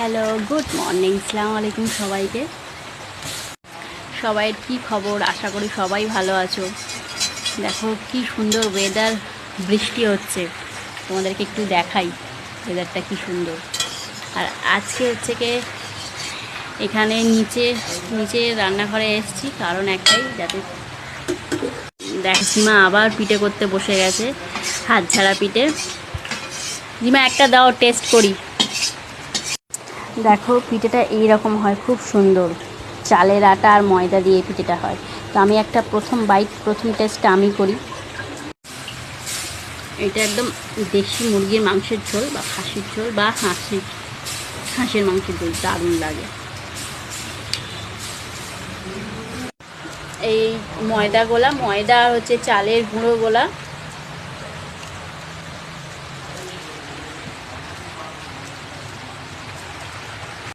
Hello, good morning, সালাম আলাইকুম সবাইকে। সবাই কি খবর? আশা করি সবাই ভালো আছো। দেখো কি সুন্দর ওয়েদার বৃষ্টি হচ্ছে। তোমাদেরকে একটু দেখাই ওয়েদারটা কি সুন্দর। আর আজকে হচ্ছে কি, এখানে নিচে নিচে রান্নাঘরে এসেছি। কারণ একটাই, যাতে দেখ সীমা আবার পিঠে করতে বসে গেছে, হাত ছাড়া পিঠে। জিমা, একটা দাও টেস্ট করি। দেখো, পিঠেটা এই রকম হয়, খুব সুন্দর। চালের আটা আর ময়দা দিয়ে পিঠেটা হয়। তো আমি একটা প্রথম বাইট প্রথম টেস্টটা আমি করি। এটা একদম দেশি মুরগির মাংসের ঝোল বা খাসির ঝোল বা হাঁসের হাঁসের মাংসের ঝোল, দারুণ লাগে। এই ময়দা গোলা, ময়দা হচ্ছে চালের গুঁড়ো গোলা